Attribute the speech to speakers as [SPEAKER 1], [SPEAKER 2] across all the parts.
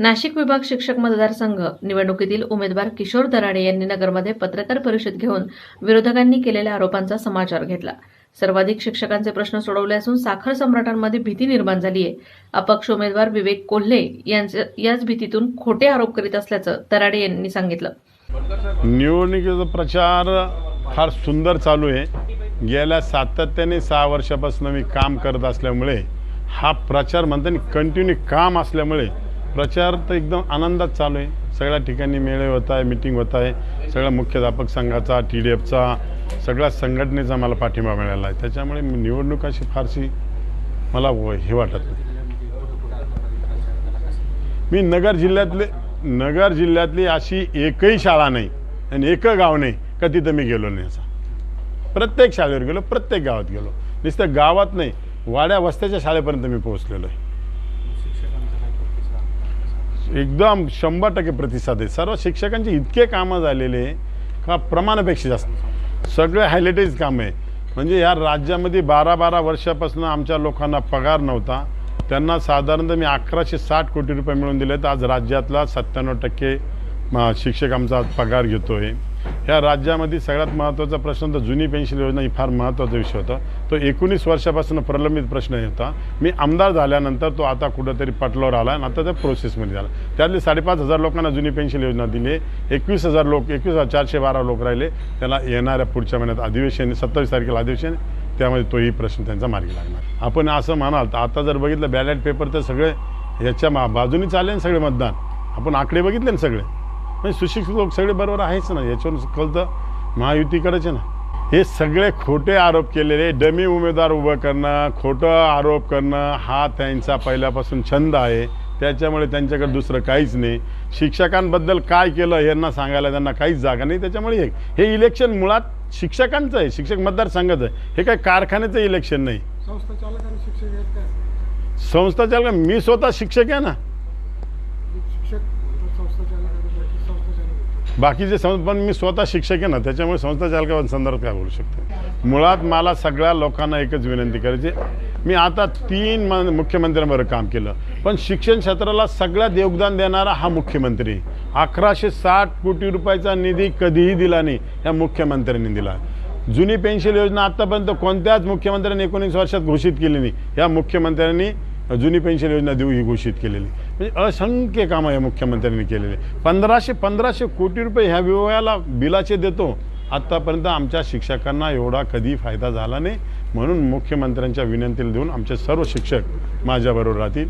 [SPEAKER 1] नाशिक विभाग शिक्षक मतदारसंघ निवडणुकीतील उमेदवार किशोर दराडे यांनी नगरमध्ये पत्रकार परिषद घेऊन विरोधकांनी केलेल्या आरोपांचा समाचार घेतला. सर्वाधिक शिक्षकांचे प्रश्न सोडवले असून साखर सम्राटांमध्ये भीती निर्माण झाली आहे अपक्ष उमेदवार विवेक कोल्हे यांचं याच भीतीतून खोटे आरोप करीत असल्याचं दराडे यांनी सांगितलं.
[SPEAKER 2] निवडणुकीचा प्रचार फार सुंदर चालू आहे. गेल्या सातत्याने सहा वर्षापासून मी काम करत असल्यामुळे हा प्रचार म्हणताना कंटिन्यू काम असल्यामुळे प्रचार तर एकदम आनंदात चालू आहे. सगळ्या ठिकाणी मेळे होत आहे मिटिंग होत आहे. सगळ्या मुख्याध्यापक संघाचा टी डी एफचा सगळ्या संघटनेचा मला पाठिंबा मिळाला आहे. त्याच्यामुळे मी निवडणूक अशी फारशी मला हे वाटत नाही. मी नगर जिल्ह्यातले नगर जिल्ह्यातली अशी एकही शाळा नाही आणि एकं गाव नाही का तिथं मी गेलो नाही असा. प्रत्येक शाळेवर गेलो प्रत्येक गावात गेलो. नुसतं गावात नाही वाड्या वस्त्याच्या शाळेपर्यंत मी पोहोचलेलो आहे. एकदम शंभर टक्के प्रतिसाद आहे. सर्व शिक्षकांचे इतके कामं झालेले आहे का प्रमाणापेक्षा जास्त. सगळे हायलाइटेज काम आहे. म्हणजे या राज्यामध्ये बारा बारा वर्षापासून आमच्या लोकांना पगार नव्हता. त्यांना साधारणतः मी अकराशे साठ कोटी रुपये मिळवून दिले तर आज राज्यातला सत्त्याण्णव टक्के शिक्षक आमचा पगार घेतो आहे ह्या राज्यामध्ये सगळ्यात महत्त्वाचा प्रश्न तर जुनी पेन्शन योजना ही फार महत्त्वाचा विषय होता. तो एकोणीस वर्षापासून प्रलंबित प्रश्न होता. मी आमदार झाल्यानंतर तो आता कुठंतरी पटलावर आला आणि आता त्या प्रोसेसमध्ये झाला त्यातले साडेपाच हजार लोकांना जुनी पेन्शन योजना दिली. एकवीस हजार लोक एकवीस हजार चारशे बारा लोक राहिले. त्याला येणाऱ्या पुढच्या महिन्यात अधिवेशन सत्तावीस तारखेला अधिवेशन आहे. त्यामध्ये तोही प्रश्न त्यांचा मार्गी लागणार. आपण असं म्हणाल तर आता जर बघितलं बॅलेट पेपर तर सगळे याच्या मा बाजूनी चालले ना सगळे मतदान. आपण आकडे बघितले ना सगळे? म्हणजे सुशिक्षित लोक सगळे बरोबर आहेच ना याच्यावरून कळतं. महायुती करायचे ना. हे सगळे खोटे आरोप केलेले डमी उमेदवार उभं करणं खोटं आरोप करणं हा त्यांचा पहिल्यापासून छंद आहे. त्याच्यामुळे त्यांच्याकडे दुसरं काहीच नाही. शिक्षकांबद्दल काय केलं यांना सांगायला त्यांना काहीच जागा नाही. त्याच्यामुळे हे हे इलेक्शन मुळात शिक्षकांचं आहे. शिक्षक मतदारसंघाचं आहे. हे काय कारखान्याचं इलेक्शन नाही.
[SPEAKER 3] संस्था चालक
[SPEAKER 2] मी स्वतः शिक्षक आहे ना
[SPEAKER 3] शिक्षक संस्था चालक आणि बाकी संस्था चालक
[SPEAKER 2] बाकीचे सं पण मी स्वतः शिक्षक आहे ना त्याच्यामुळे संस्था चालका संदर्भात काय बोलू शकतो? मुळात मला सगळ्या लोकांना एकच विनंती करायची मी आता तीन म मुख्यमंत्र्यांबरोबर काम केलं पण शिक्षण क्षेत्राला सगळ्यात योगदान देणारा हा मुख्यमंत्री. अकराशे साठ कोटी रुपयाचा निधी कधीही दिला नाही या मुख्यमंत्र्यांनी दिला. जुनी पेन्शन योजना आत्तापर्यंत कोणत्याच मुख्यमंत्र्यांनी एकोणीस वर्षात घोषित केली नाही या मुख्यमंत्र्यांनी जुनी पेन्शन योजना देऊ ही घोषित केलेली. म्हणजे असंख्य कामं या मुख्यमंत्र्यांनी केलेले. पंधराशे पंधराशे कोटी रुपये ह्या विभागाला बिलाचे देतो. आत्तापर्यंत आमच्या शिक्षकांना एवढा कधी फायदा झाला नाही. म्हणून मुख्यमंत्र्यांच्या विनंतीला देऊन आमचे सर्व शिक्षक माझ्याबरोबर राहतील.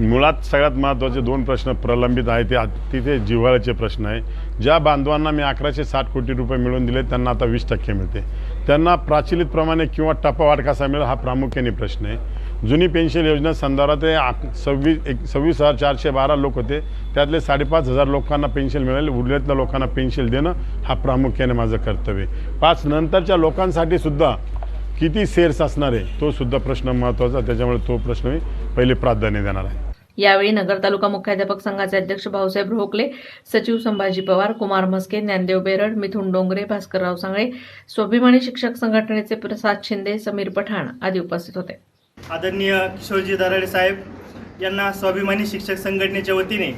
[SPEAKER 2] मुळात सगळ्यात महत्त्वाचे दोन प्रश्न प्रलंबित आहे ते तिथे जिव्हाळ्याचे प्रश्न आहे ज्या बांधवांना मी अकराशे साठ कोटी रुपये मिळवून दिले त्यांना आता वीस टक्के मिळते. त्यांना प्राचलितप्रमाणे किंवा टप्पावाढ कसा मिळेल हा प्रामुख्याने प्रश्न आहे. जुनी पेन्शन योजना संदर्भात हे सव्वीस एक सव्वीस हजार चारशे बारा लोक होते. त्यातले साडेपाच हजार लोकांना पेन्शन मिळेल. उरल्यातल्या लोकांना पेन्शन देणं हा प्रामुख्याने माझं कर्तव्य पाच नंतरच्या लोकांसाठी सुद्धा किती सेर्स असणार आहे तो सुद्धा प्रश्न महत्त्वाचा त्याच्यामुळे तो प्रश्न मी पहिले प्राधान्य देणार आहे.
[SPEAKER 1] यावेळी नगर तालुका मुख्याध्यापक संघाचे अध्यक्ष भाऊसाहेब रोखले सचिव संभाजी पवार कुमार म्हस्के ज्ञानदेव बेरड मिथुन डोंगरे भास्करराव सांगळे स्वाभिमानी शिक्षक संघटनेचे प्रसाद शिंदे समीर पठाण आदी उपस्थित होते.
[SPEAKER 4] आदरणीय किशोरजी दराडे साहेब यांना स्वाभिमानी शिक्षक संघटनेच्या वतीने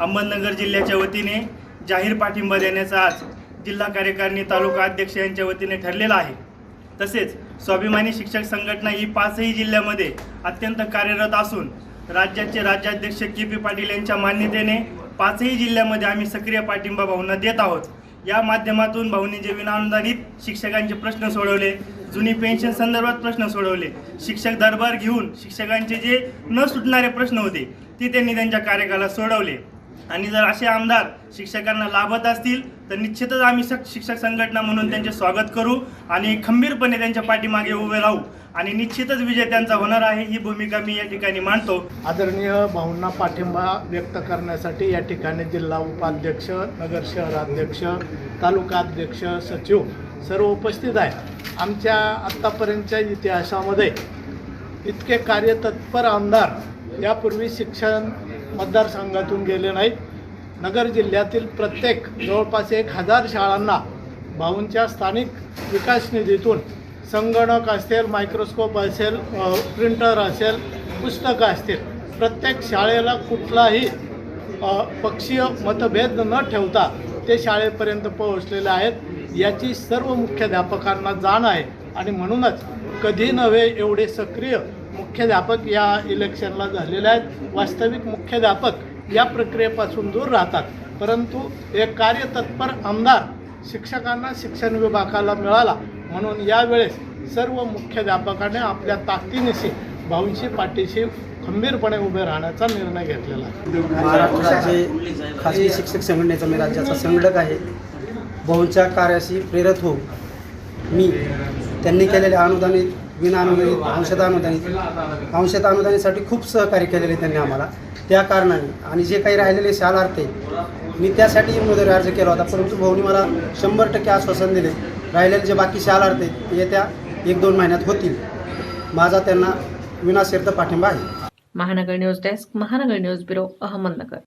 [SPEAKER 4] अहमदनगर जिल्ह्याच्या वतीने जाहीर पाठिंबा देण्याचा आज जिल्हा कार्यकारिणी तालुका अध्यक्ष यांच्या वतीने ठरलेला आहे. तसेच स्वाभिमानी शिक्षक संघटना ही पाचही जिल्ह्यामध्ये अत्यंत कार्यरत असून राज्याचे राज्याध्यक्ष के पी पाटील यांच्या मान्यतेने पाचही जिल्ह्यामध्ये आम्ही सक्रिय पाठिंबा भाऊंना देत आहोत. या माध्यमातून भाऊंनी जे विनाअनुदानित शिक्षकांचे प्रश्न सोडवले जुनी पेन्शन संदर्भात प्रश्न सोडवले शिक्षक दरबार घेऊन शिक्षकांचे जे न सुटणारे प्रश्न होते ते त्यांनी त्यांच्या कार्यकाला सोडवले. आणि जर असे आमदार शिक्षकांना लाभत असतील तर निश्चितच आम्ही सक- शिक्षक संघटना म्हणून त्यांचे स्वागत करू आणि खंबीरपणे त्यांच्या पाठीमागे उभे राहू. आणि निश्चितच विजय त्यांचा होणार आहे ही भूमिका मी या ठिकाणी मांडतो
[SPEAKER 3] आदरणीय भाऊंना पाठिंबा व्यक्त करण्यासाठी या ठिकाणी जिल्हा उपाध्यक्ष नगर शहराध्यक्ष तालुकाध्यक्ष सचिव सर्व उपस्थित आहे आमच्या आत्तापर्यंतच्या इतिहासामध्ये इतके कार्यतत्पर आमदार यापूर्वी शिक्षण मतदारसंघातून गेले नाहीत. नगर जिल्ह्यातील प्रत्येक जवळपास एक हजार शाळांना भाऊंच्या स्थानिक विकास निधीतून संगणक असेल मायक्रोस्कोप असेल प्रिंटर असेल पुस्तकं असतील. प्रत्येक शाळेला कुठलाही पक्षीय मतभेद न ठेवता ते शाळेपर्यंत पोहोचलेले आहेत. याची सर्व मुख्याध्यापकांना जाण आहे. आणि म्हणूनच कधी नव्हे एवढे सक्रिय मुख्याध्यापक या इलेक्शनला झालेले आहेत. वास्तविक मुख्याध्यापक या प्रक्रियेपासून दूर राहतात. परंतु एक कार्यतत्पर आमदार शिक्षकांना शिक्षण विभागाला मिळाला. म्हणून यावेळेस सर्व मुख्याध्यापकाने आपल्या ताकदीनिशी भाऊंशी पाठीशी खंबीरपणे उभे राहण्याचा निर्णय घेतलेला आहे.
[SPEAKER 5] महाराष्ट्र राज्य शिक्षक संघटनेचा मी राज्याचा संघटक आहे. भाऊंच्या कार्याशी प्रेरित होऊन मी त्यांनी केलेल्या अनुदानित विना अनुदानित अंशत अनुदानित अंशत खूप सहकार्य केलेले त्यांनी आम्हाला. त्या कारणाने. आणि जे काही राहिलेले शालार्थ आहे मी त्यासाठी उमेदवारी अर्ज केला होता. परंतु भाऊनी मला शंभर टक्के आश्वासन दिले. राहिलेले जे बाकी शालार्थ आहेत ते येत्या एक दोन महिन्यात होतील. माझा त्यांना विनाशर्त पाठिंबा आहे.
[SPEAKER 1] Mahanagar news desk Mahanagar news bureau Ahmednagar.